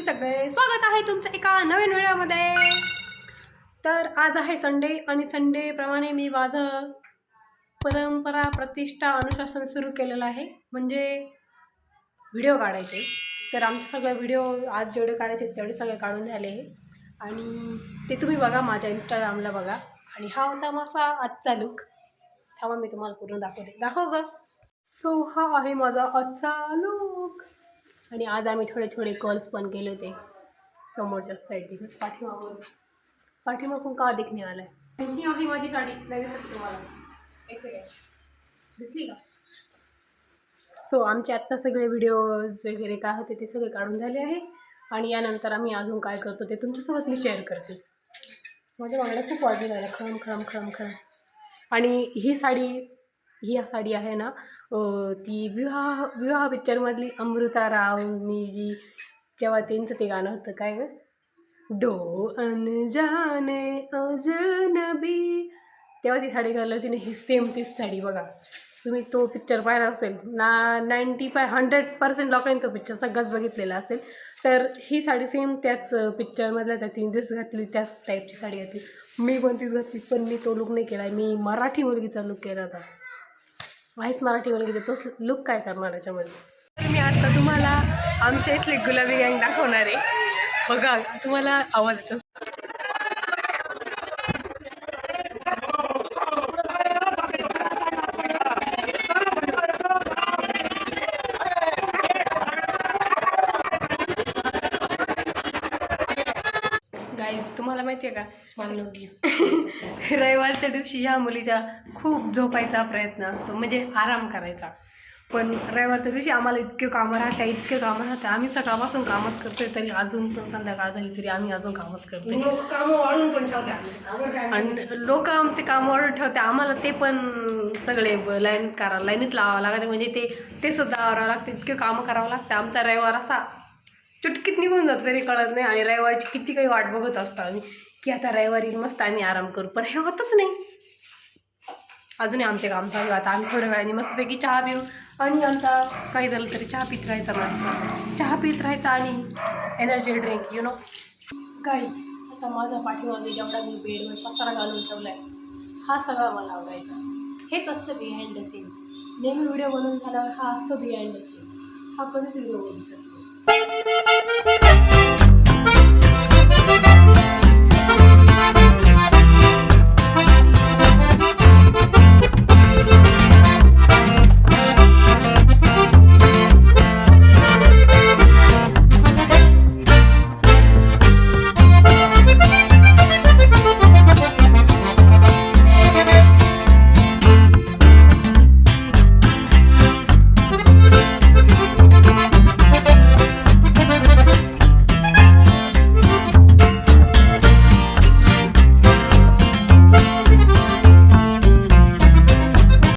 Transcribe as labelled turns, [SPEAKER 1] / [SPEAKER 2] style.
[SPEAKER 1] सगळे? स्वागत आहे तुमचं एका नवीन व्हिडिओमध्ये. तर आज आहे संडे आणि संडेप्रमाणे मी माझं परंपरा प्रतिष्ठा अनुशासन सुरू केलेलं आहे. म्हणजे व्हिडिओ काढायचे. तर आमचे सगळे व्हिडिओ आज जेवढे काढायचे तेवढे सगळे काढून झाले आणि ते तुम्ही बघा माझ्या इंस्टाग्रामला बघा. आणि हा होता माझा आजचा लुक थांबा मी तुम्हाला पूर्ण दाखवते. दाखव ग. सो हा आहे माझा आजचा लुक आणि आज आम्ही थोडे थोडे कॉल्स पण केले होते. समोरच्या साईडने पाठीमागून. पाठीमागून का दिखणे आलाय ही आहे माझी गाडी. नाही दिसत तुम्हाला. एक सेकंड दिसली का? सो आमचे आत्ता सगळे व्हिडिओज वगैरे काय होते ते सगळे काढून झाले आहे. आणि यानंतर आम्ही अजून काय करतो ते तुमच्यासोबत मी शेअर करते. माझ्या मागण्या खूप वाजून आल्या खरम खरम खरम खरम आणि ही साडी ही या साडी आहे ना ती विवाह विवाह पिक्चरमधली अमृता राव मी जी जेव्हा त्यांचं ते गाणं होतं काय ग? दो अनजाने अजनबी. तेव्हा ती साडी घालली तिने ही सेम तीच साडी बघा. तुम्ही तो पिक्चर पाहिला असेल ना नाईंटी फाय हंड्रेड पर्सेंट लोकांनी तो पिक्चर सगळंच बघितलेला असेल. तर ही साडी सेम त्याच पिक्चरमधल्या त्या तिने जसं घातली त्याच टाईपची साडी घातली. मी पण तीच घातली पण मी तो लुक नाही केला मी मराठी मुलगीचा लुक केला होता. माहीत मराठी मुलगीचा तोच लुक काय करणार याच्यामध्ये? तर मी आता तुम्हाला आमच्या इथली गुलाबी गँग दाखवणार आहे. बघा तुम्हाला आवाज येतो. गाईज तुम्हाला माहिती आहे का? रविवारच्या दिवशी ह्या मुलीचा खूप झोपायचा प्रयत्न असतो म्हणजे आराम करायचा. पण रविवारच्या दिवशी आम्हाला इतके कामं राहत्या इतके कामं राहत्या आम्ही सकाळपासून कामच करतोय तरी अजून पण संध्याकाळ झाली तरी आम्ही अजून कामच करतोय.
[SPEAKER 2] कामं वाढून पण ठेवतात.
[SPEAKER 1] आणि लोक आमचे काम ऑर्डर ठेवते आम्हाला ते पण सगळे लाईन करा लाईनीत लावावं लागते. म्हणजे ते ते सुद्धा आवरावं लागते. इतके कामं करावं लागतं. आमचा रविवार असा चुटकीत निघून जातो तरी कळत नाही. आणि रविवारची किती काही वाट बघत असतो आम्ही. की आता रविवारी मस्त आम्ही आराम करू पण हे होतच नाही. अजूनही आमचे काम चालू आता आम्ही थोड्या वेळाने मस्तपैकी चहा पिऊ आणि आमचा काही झालं तरी चहा पित राहायचा मस्त. चहा पित राहायचा आणि एनर्जी ड्रिंक यु नो काहीच आता माझ्या पाठीमागे जेवढा मी बेडवर पसारा घालून ठेवला आहे हा सगळा मला आवडायचा. हेच असतं बिहाइंड द सीन नेहमी व्हिडिओ बनवून झाल्यावर हा असतो बिहाइंड द सीन हा कधीच व्हिडिओ दिसत शकतो